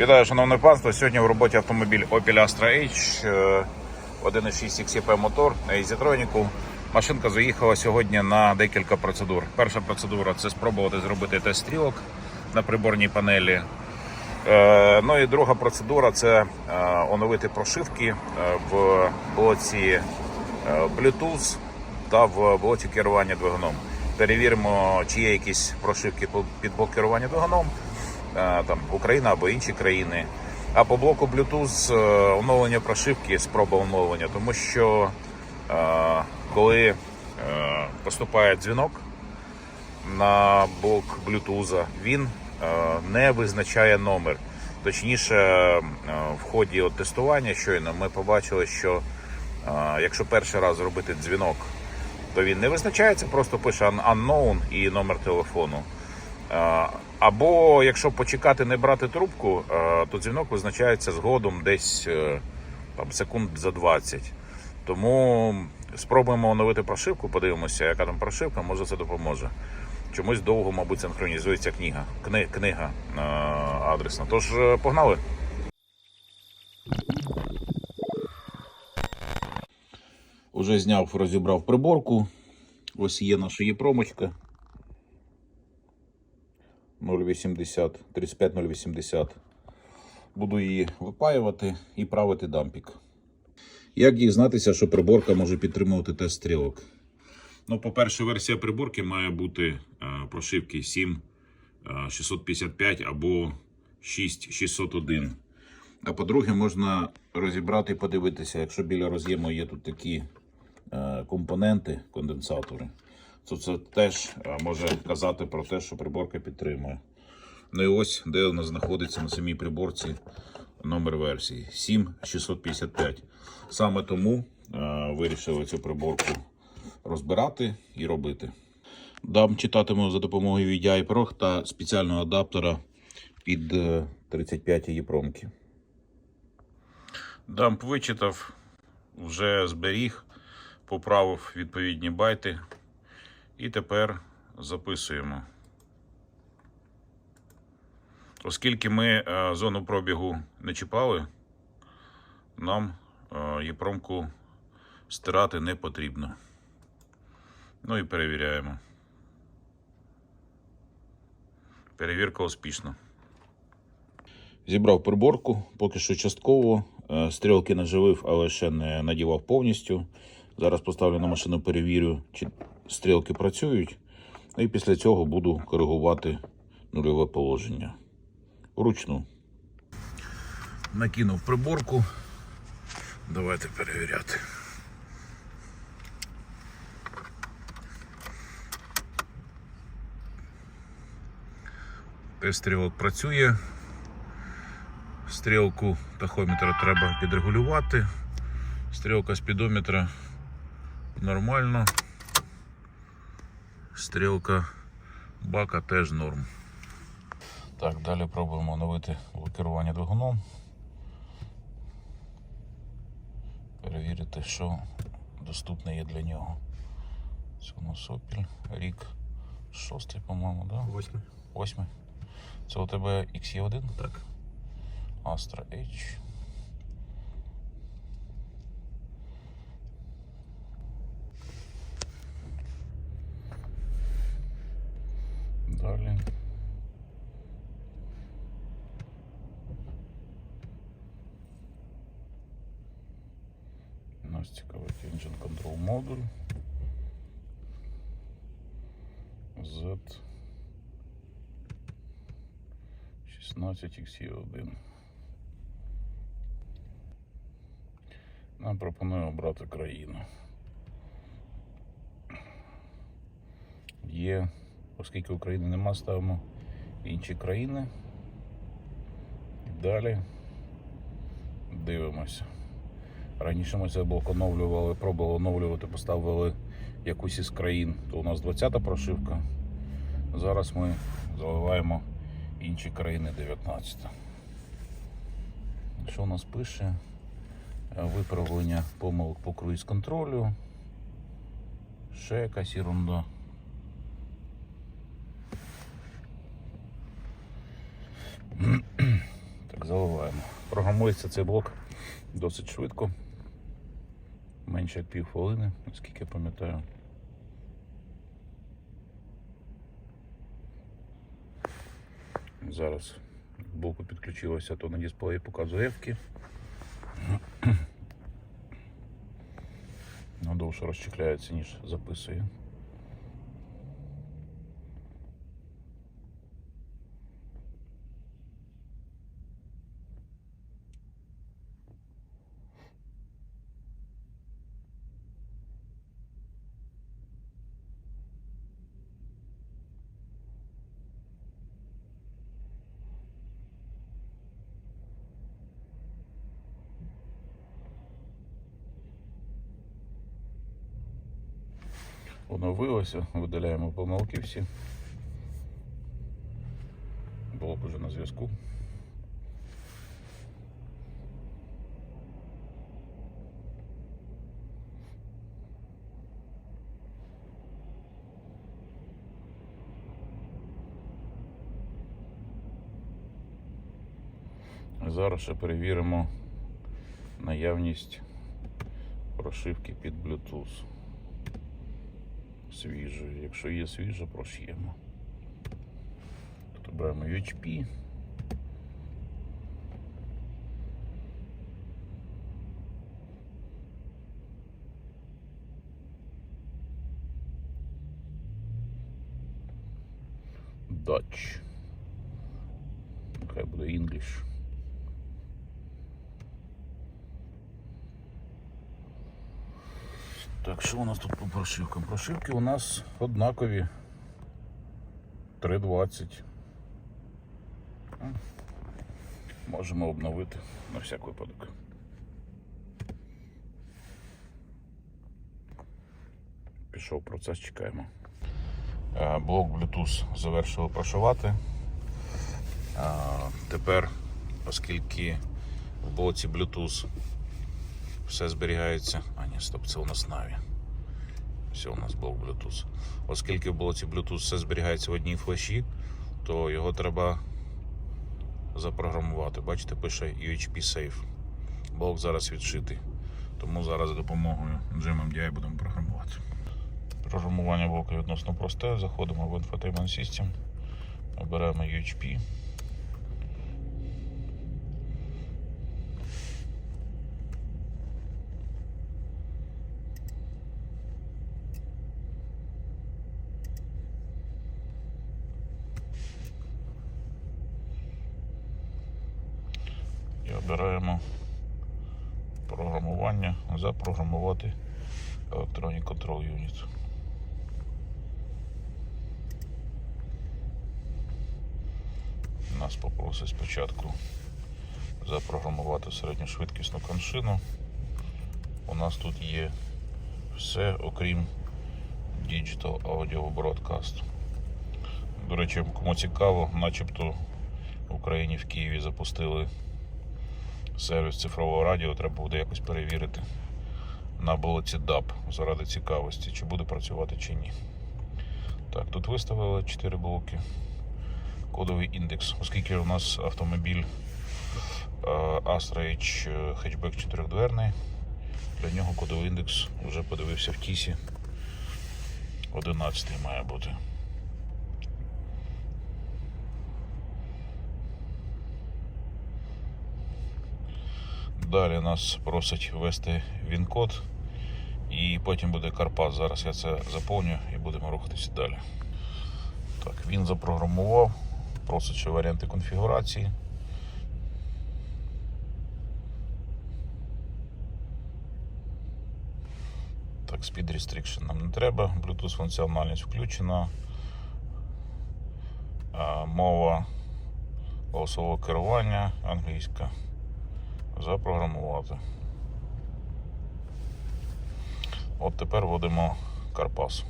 Вітаю, шановне панство. Сьогодні в роботі автомобіль Opel Astra H, е, 1.6 XCP мотор на Ізітроніку. Машинка заїхала сьогодні на декілька процедур. Перша процедура це спробувати зробити тест стрілок на приборній панелі. Е, Ну і друга процедура це е, оновити прошивки е, в блоці е, Bluetooth та в блоці керування двигуном. Перевіримо, чи є якісь прошивки під блок керування двигуном, е, там Україна або інші країни. А по блоку Bluetooth е, оновлення прошивки, спроба оновлення, тому що е, коли поступає дзвінок, на блок Bluetooth, він не визначає номер. Точніше, в ході от тестування щойно ми побачили, що якщо перший раз зробити дзвінок, то він не визначається, просто пише un- unknown і номер телефону. Е, Або якщо почекати не брати трубку, е, то дзвінок визначається згодом десь е, там, секунд за 20. Тому спробуємо оновити прошивку, подивимося, яка там прошивка, може це допоможе. Чомусь довго, мабуть, синхронізується книга. Кни, книга адресна. Тож погнали. Уже зняв, розібрав приборку. Ось є наша єпромочка. 0,80, 35,080. Буду її випаювати і правити дампік. Як дізнатися, що приборка може підтримувати тест стрілок? Ну, по-перше, версія приборки має бути е, прошивки 7 е, 655 або 6601. А по-друге, можна розібрати і подивитися, якщо біля роз'єму є тут такі компоненти, конденсатори, то це теж е, може казати про те, що приборка підтримує. Ну і ось, де нас знаходиться на самій приборці номер версії 7655. Саме тому е, вирішили цю приборку розбирати і робити. Дам читатиму за допомогою VDI Pro та спеціального адаптера під е, 35 єпромки. Дамп вичитав, вже зберіг, поправив відповідні байти. І тепер записуємо. Оскільки ми е, зону пробігу не чіпали, нам е, єпромку стирати не потрібно. Ну і перевіряємо. Перевірка успішна. Зібрав приборку, поки що частково. Е, Стрілки наживив, але ще не надівав повністю. Зараз поставлю на машину, перевірю, чи стрілки працюють. Ну і після цього буду коригувати нульове положення. Вручну. Накинув приборку. Давайте перевіряти. Стрілок працює. Стрілку тахометра треба підрегулювати. Стрілка спідометра нормально. Стрілка бака теж норм. Так, далі пробуємо оновити керування двигуном. Перевірити, що доступне є для нього. Це у нас Opel, рік шостий, по-моєму, да? Восьмий. Восьмий. Це у тебе XE1? Так. Astra H. Далі. Нас цікавить Engine Control модуль. Z 16 XE1. Нам пропоную обрати країну. Є, оскільки України нема, ставимо інші країни. Далі дивимося. Раніше ми цей блок оновлювали, пробували оновлювати, поставили якусь із країн, то у нас 20-та прошивка. Зараз ми заливаємо інші країни 19. Що у нас пише? Виправлення помилок по круїз контролю. Ще якась ерунда. Так, заливаємо. Програмується цей блок досить швидко. Менше як пів хвилини, наскільки я пам'ятаю. Зараз к блоку підключилося, то на дисплеї показує F-ки. Ну, довше розчехляється, ніж записує. Оновилося, видаляємо помилки всі. Блок уже на зв'язку. Зараз ще перевіримо наявність прошивки під Bluetooth свіжої. Якщо є свіжа, прошиємо. Тут обираємо UHP. Dutch. Нехай буде English. Так, що у нас тут по прошивкам? Прошивки у нас однакові. 3.20. Можемо обновити на всяк випадок. Пішов процес, чекаємо. Е, Блок Bluetooth завершили прошивати. Е, Тепер, оскільки в блоці Bluetooth все зберігається. А, ні, стоп, це у нас Navi. Все, у нас блок Bluetooth. Оскільки в блоці Bluetooth все зберігається в одній флеші, то його треба запрограмувати. Бачите, пише UHP Safe. Блок зараз відшитий. Тому зараз за допомогою GMMDI будемо програмувати. Програмування блоку відносно просте. Заходимо в Infotainment System, обираємо UHP. Обираємо програмування, запрограмувати Electronic Control Unit. Нас попросить спочатку запрограмувати середньошвидкісну коншину. У нас тут є все, окрім Digital Audio Broadcast. До речі, кому цікаво, начебто в Україні в Києві запустили сервіс цифрового радіо, треба буде якось перевірити на болоті DAB заради цікавості, чи буде працювати чи ні. Так, тут виставили 4 блоки. Кодовий індекс, оскільки у нас автомобіль е, Astra H е, хетчбек 4 для нього кодовий індекс вже подивився в тісі. 11 має бути. Далі нас просить ввести він-код і потім буде Карпас. Зараз я це заповню і будемо рухатися далі. Так, він запрограмував, просить ще варіанти конфігурації. Так, Speed Restriction нам не треба, Bluetooth функціональність включена. Мова голосового керування англійська запрограмувати. От тепер вводимо Карпас.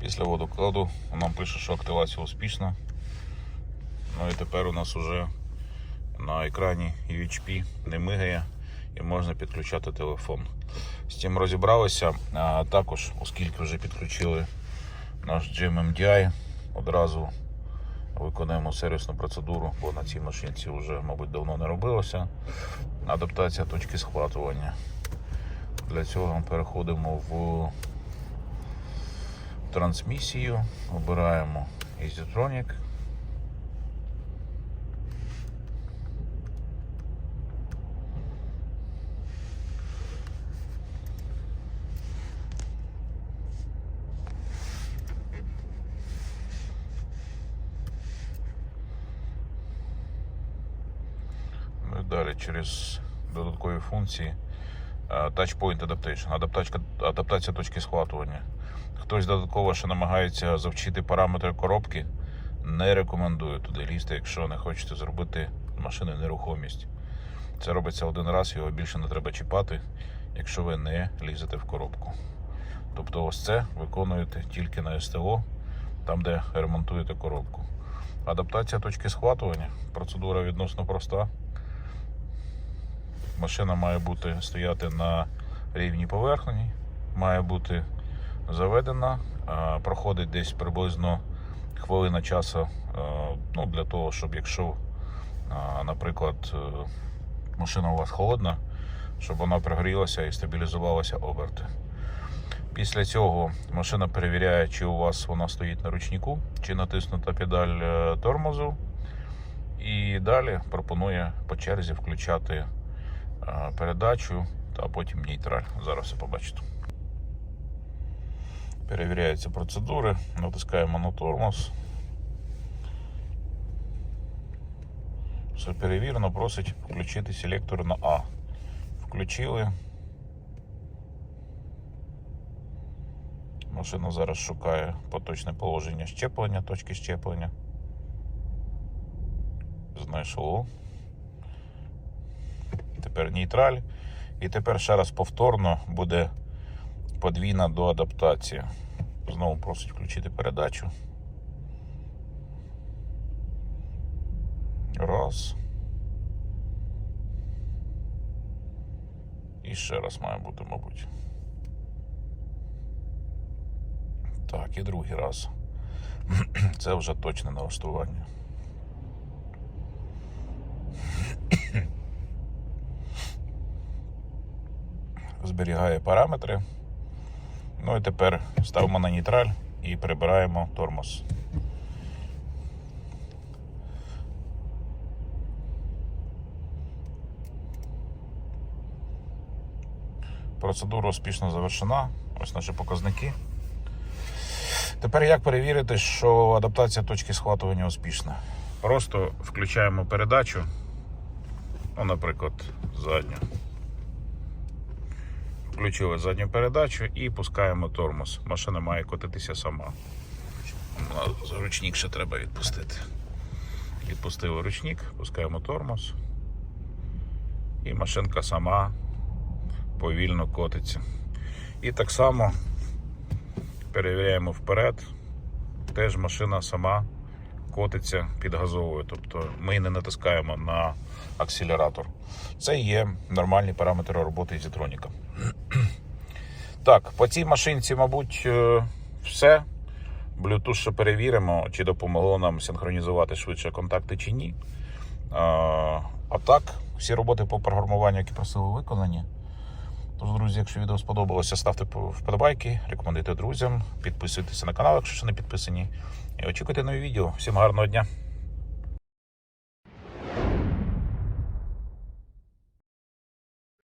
Після водокладу нам пише, що активація успішна. Ну і тепер у нас вже на екрані UHP не мигає і можна підключати телефон. З цим розібралися. А також, оскільки вже підключили наш GMMDI, одразу Виконуємо сервісну процедуру, бо на цій машинці вже, мабуть, давно не робилося. Адаптація точки схватування. Для цього ми переходимо в трансмісію, обираємо EasyTronic. Ну і далі через додаткові функції е, Touch Point Adaptation, адаптація, адаптація точки схватування. Хтось додатково ще намагається завчити параметри коробки. Не рекомендую туди лізти, якщо не хочете зробити з машини нерухомість. Це робиться один раз, його більше не треба чіпати, якщо ви не лізете в коробку. Тобто ось це виконуєте тільки на СТО, там де ремонтуєте коробку. Адаптація точки схватування. Процедура відносно проста. Машина має бути стояти на рівній поверхні, має бути заведена, проходить десь приблизно хвилина часу ну, для того, щоб якщо, наприклад, е, машина у вас холодна, щоб вона прогрілася і стабілізувалася оберти. Після цього машина перевіряє, чи у вас вона стоїть на ручнику, чи натиснута педаль е, тормозу. І далі пропонує по черзі включати е, передачу та потім нейтраль. Зараз все побачите. Перевіряються процедури, натискаємо на тормоз. Все перевірено, просить включити селектор на А. Включили. Машина зараз шукає поточне положення щеплення, точки щеплення. Знайшло. Тепер нейтраль. І тепер ще раз повторно буде подвійна доадаптація. Знову просить включити передачу. Раз. І ще раз має бути, мабуть. Так, і другий раз. Це вже точне налаштування. Зберігає параметри. Ну і тепер ставимо на нейтраль і прибираємо тормоз. Процедура успішно завершена. Ось наші показники. Тепер як перевірити, що адаптація точки схватування успішна? Просто включаємо передачу, ну, наприклад, задню. Включили задню передачу і пускаємо тормоз. Машина має котитися сама. Ручник ще треба відпустити. Відпустили ручник, пускаємо тормоз. І машинка сама повільно котиться. І так само перевіряємо вперед. Теж машина сама котиться підгазовує. Тобто ми не натискаємо на акселератор. Це є нормальні параметри роботи зітроніка. Так, по цій машинці, мабуть, е, все. Bluetooth ще перевіримо, чи допомогло нам синхронізувати швидше контакти чи ні. А так, всі роботи по програмуванню, які просили, виконані. Тож, друзі, якщо відео сподобалося, ставте вподобайки, рекомендуйте друзям, підписуйтесь на канал, якщо ще не підписані. І очікуйте нові відео. Всім гарного дня!